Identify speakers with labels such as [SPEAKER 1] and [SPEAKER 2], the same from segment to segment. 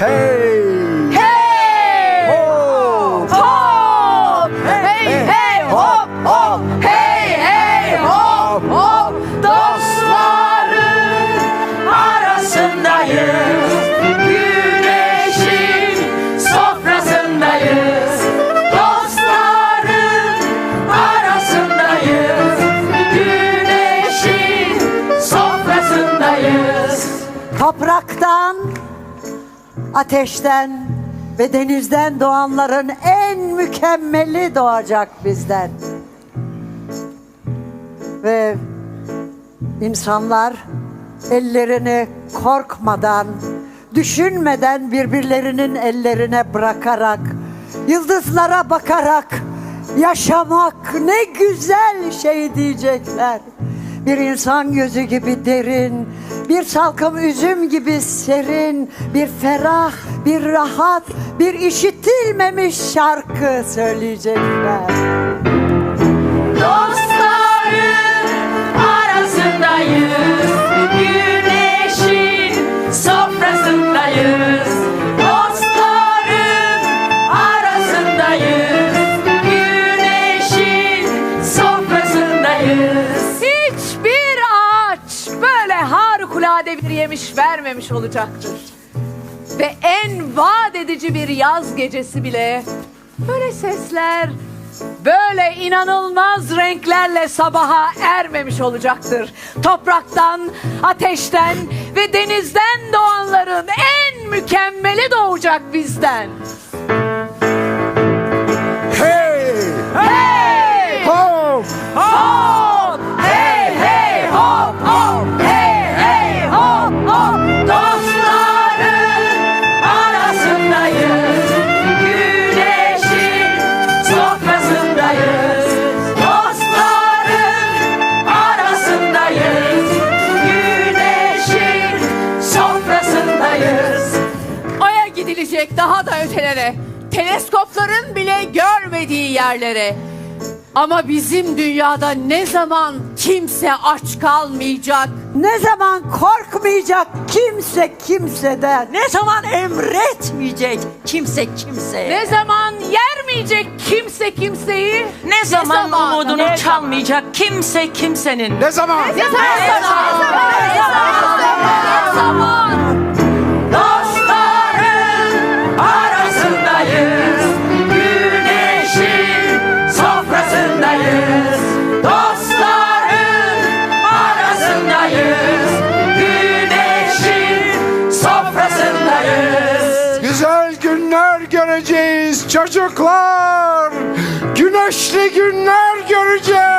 [SPEAKER 1] Hey!
[SPEAKER 2] Hey!
[SPEAKER 1] Hop!
[SPEAKER 2] Hop! Hey hey hop hop! Hey hey hop hop! Dostların arasındayız. Güneşin sofrasındayız. Dostların arasındayız. Güneşin sofrasındayız.
[SPEAKER 3] Topraktan, ateşten ve denizden doğanların en mükemmeli doğacak bizden. Ve insanlar ellerini korkmadan, düşünmeden birbirlerinin ellerine bırakarak, yıldızlara bakarak yaşamak ne güzel şey diyecekler. Bir insan gözü gibi derin, bir salkım üzüm gibi serin, bir ferah, bir rahat, bir işitilmemiş şarkı söyleyecekler.
[SPEAKER 2] Harikulade bir yemiş vermemiş olacaktır. Ve en vaat edici bir yaz gecesi bile böyle sesler, böyle inanılmaz renklerle sabaha ermemiş olacaktır. Topraktan, ateşten ve denizden doğanların en mükemmeli doğacak bizden. Ay'a gidilecek daha da ötelere. Teleskopların bile görmediği yerlere. Ama bizim dünyada ne zaman kimse aç kalmayacak.
[SPEAKER 3] Ne zaman korkmayacak kimse kimseden.
[SPEAKER 4] Ne zaman emretmeyecek kimse kimseye.
[SPEAKER 2] Ne zaman yermeyecek kimse kimseyi.
[SPEAKER 4] Ne zaman,
[SPEAKER 2] zaman,
[SPEAKER 4] umudunu
[SPEAKER 2] ne
[SPEAKER 4] çalmayacak kimse kimsenin.
[SPEAKER 1] Ne zaman?
[SPEAKER 2] Ne zaman? Ne zaman? Ne zaman? Dostların
[SPEAKER 1] göreceğiz çocuklar. Güneşli günler göreceğiz.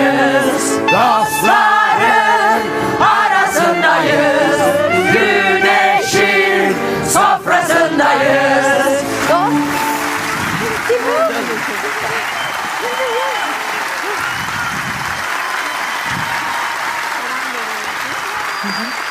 [SPEAKER 2] arasındayız Dostların arasındayız Güneşin sofrasındayız Mm-hmm.